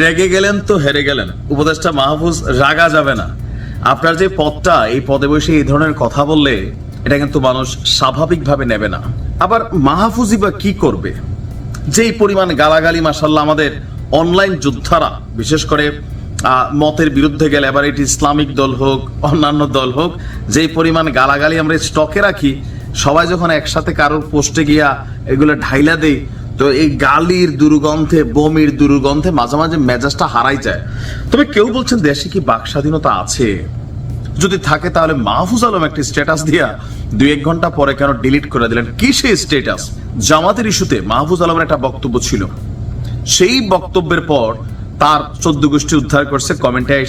রেগে গেলেন তো হেরে গেলেন। উপদেষ্টা মাহফুজ, রাগা যাবে না। আপনার যে পদটা, এই পদে বসে এই ধরনের কথা বললে, এটা কিন্তু মানুষ স্বাভাবিকভাবে নেবে না। আবার মাহফুজই বা কি করবে? যেই পরিমাণ গালাগালি মাসাল্লাহ আমাদের অনলাইন যোদ্ধারা, বিশেষ করে মতের বিরুদ্ধে গেলে, এবার এটি ইসলামিক দল হোক, অন্যান্য দল হোক, যেই পরিমাণ গালাগালি আমরা স্টকে রাখি, সবাই যখন একসাথে কারোর পোস্টে গিয়া এগুলো ঢাইলা দেই তো এই গালির দুর্গন্ধে বমির দুর্গন্ধে মাঝে মাঝে মেজাজটা হারাই যায়। তবে কেউ বলছেন দেশে কি বাক স্বাধীনতা আছে? যদি থাকে তাহলে মাহফুজ আলম একটি স্ট্যাটাস দিয়া দুই এক ঘণ্টা পরে কেন ডিলিট করে দিলেন? কি সেই স্ট্যাটাস জামাতের ইস্যুতে মাহফুজ আলমের একটা বক্তব্য ছিল। সেই বক্তব্যের পর তার চোদ্দ গোষ্ঠী উদ্ধার করছে কমেন্টে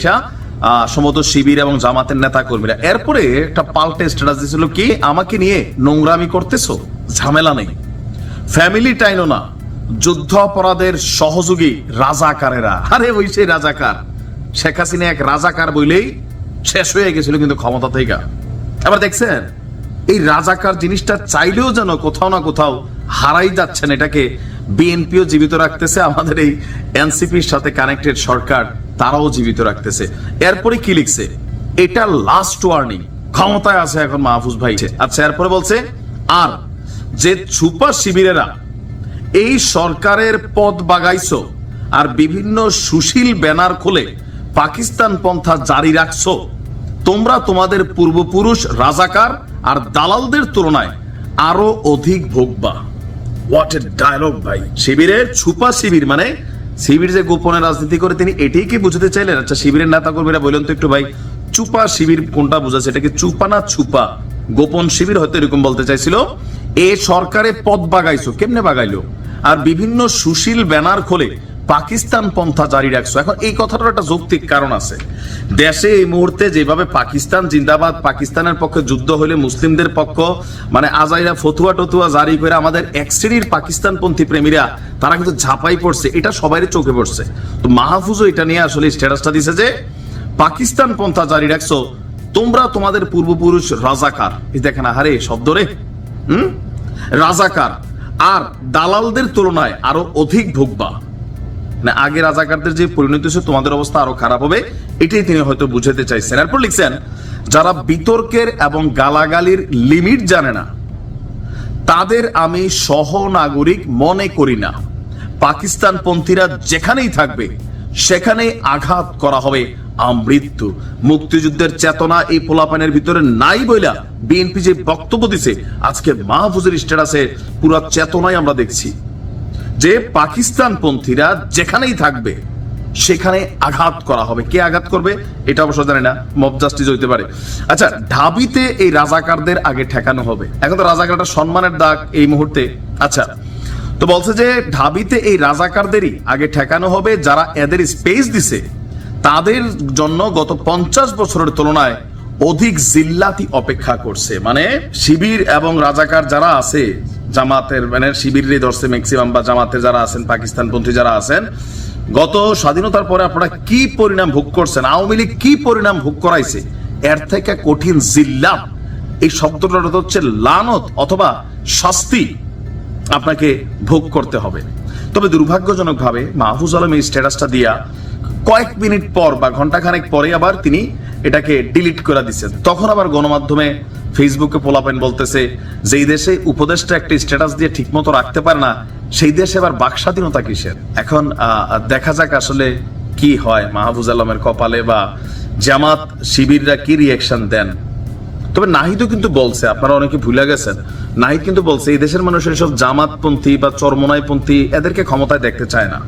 আহ, সম্ভবত শিবির এবং জামাতের নেতা কর্মীরা এরপরে একটা পাল্টে স্ট্যাটাস দিয়েছিল কি আমাকে নিয়ে নোংরামি করতেছো? ঝামেলা নেই। ফ্যামিলি টাইনও না যুদ্ধ অপরাধের সহযোগী রাজাকারেরা। আরে, ওই সেই রাজাকার। শেখ হাসিনা এক রাজাকার বইলেই শেষ হয়ে গেছিল কিন্তু ক্ষমতা থেকে। আবার দেখছেন, এই রাজাকার জিনিসটা চাইলেও যেন কোথাও না কোথাও হারাই যাচ্ছেন। এটাকে বিএনপিও জীবিত রাখতেছে, আমাদের এই এনসিপির সাথে কানেক্টেড সরকার তারাও জীবিত রাখতেছে। এরপরে কি লিখছে? এটা লাস্ট ওয়ার্নিং ক্ষমতায় আছে এখন মাহফুজ ভাই। আচ্ছা এরপরে বলছে, আর যে ছুপা শিবিরেরা এই সরকারের পদ বাগাইছো আর বিভিন্ন সুশীল ব্যানার খুলে পাকিস্তান পন্থা জারি রাখছো তোমরা তোমাদের পূর্বপুরুষ রাজাকার আর দালালদের তুলনায় আরও অধিক ভোগবা। হোয়াট এ ডায়লগ ভাই। শিবিরের ছুপা শিবির মানে শিবির যে গোপনে রাজনীতি করে তিনি এটাই কি বুঝতে চাইলেন? আচ্ছা শিবিরের নেতা কর্মীরা বললেন তো একটু ভাই চুপা শিবির কোনটা বোঝাচ্ছে? এটাকে চুপা না ছুপা? গোপন শিবির হয়তো এরকম বলতে চাইছিল। এ সরকারে পদ বাগাইছো, কেমনে বাগাইলো? আর বিভিন্ন সুশীল ব্যানার খোলে পাকিস্তান পন্থা জারি রাখছো। এখন এই কথাটার একটা যৌক্তিক কারণ আছে। দেশে এই মুহূর্তে যেভাবে পাকিস্তান জিন্দাবাদ, পাকিস্তানের পক্ষে যুদ্ধ হলে মুসলিমদের পক্ষ মানে আজাইরা ফতুয়া টতুয়া জারি করে আমাদের এক শ্রেণির পাকিস্তানপন্থী প্রেমীরা, তারা কিন্তু ঝাঁপাই পড়ছে। এটা সবারই চোখে পড়ছে। তো মাহফুজও এটা নিয়ে আসলে স্ট্যাটাসটা দিছে যে, পাকিস্তান পন্থা জারি রাখছো, তোমরা তোমাদের পূর্বপুরুষ রাজাকার। দেখেন, আহারে, শব্দ রে। হুম? রাজাকার আর দালালদের তুলনায় আরও অধিক ভোগবা। না, আগে রাজাকারদের যে পরিণতি হচ্ছে তোমাদের অবস্থা আরও খারাপ হবে, এটাই তিনি হয়তো বুঝাতে চাইছেন। এরপর লিখছেন, যারা বিতর্কের এবং গালাগালির লিমিট জানে না, তাদের আমি সহনাগরিক মনে করি না। পাকিস্তান পন্থীরা যেখানেই থাকবে, সেখানেই আঘাত করা হবে। আমৃত্যু। মুক্তিযুদ্ধের চেতনা এই পোলাপানের ভিতরে নাই বইলা বিএনপি যে বক্তব্য দিছে, আজকে মাহফুজের স্ট্যাটাসে পুরো চেতনাই আমরা দেখছি। যে পাকিস্তান পন্থীরা যেখানেই থাকবে, সেখানে আঘাত করা হবে। কে আঘাত করবে, এটা অবশ্য জানি না, মব জাস্টিস হইতে পারে। আচ্ছা ঢাবিতে এই রাজাকারদের আগে ঠেকানো হবে। এখন তো রাজাকারটা সম্মানের দাগ এই মুহূর্তে। আচ্ছা তো বলছে যে ঢাবিতে এই রাজাকারদেরই আগে ঠেকানো হবে, যারা এদের স্পেস দিছে। তাদের জন্য গত পঞ্চাশ বছরের তুলনায় অধিক জিল্লাতি অপেক্ষা করছে। মানে শিবির এবং রাজাকার যারা আছে, জামাতের মানে শিবিরে ধরছে ম্যাক্সিমাম বা জামাতে যারা আছেন, পাকিস্তানপন্থী যারা আছেন, গত স্বাধীনতার পরে আপনারা কি পরিণাম ভোগ করছেন, আওয়ামী লীগ কি পরিণাম ভোগ করাইছে, এর থেকে কঠিন জিল্লা, এই শব্দটা হচ্ছে লানত অথবা শাস্তি আপনাকে ভোগ করতে হবে। তবে দুর্ভাগ্যজনকভাবে মাহফুজ আলম এই স্ট্যাটাসটা দিয়া কয়েক মিনিট পর বা ঘন্টাখানেক পরে আবার তিনি এটাকে ডিলিট করে দিচ্ছেন। তখন আবার গণমাধ্যমে ফেসবুকে পোলাপেন বলতেছে যে এই দেশে উপদেশটা একটা স্ট্যাটাস দিয়ে ঠিকমতো রাখতে পারে না, সেই দেশে আবার বাক স্বাধীনতা কিসের? এখন দেখা যাক আসলে কি হয় মাহফুজ আলমের কপালে বা জামাত শিবিররা কি রিয়াকশন দেন। তবে নাহিদও কিন্তু বলছে, আপনারা অনেকে ভুলে গেছেন, নাহিদ কিন্তু বলছে, এই দেশের মানুষের সব জামাতপন্থী বা চরমনাইপন্থী এদেরকে ক্ষমতায় দেখতে চায় না।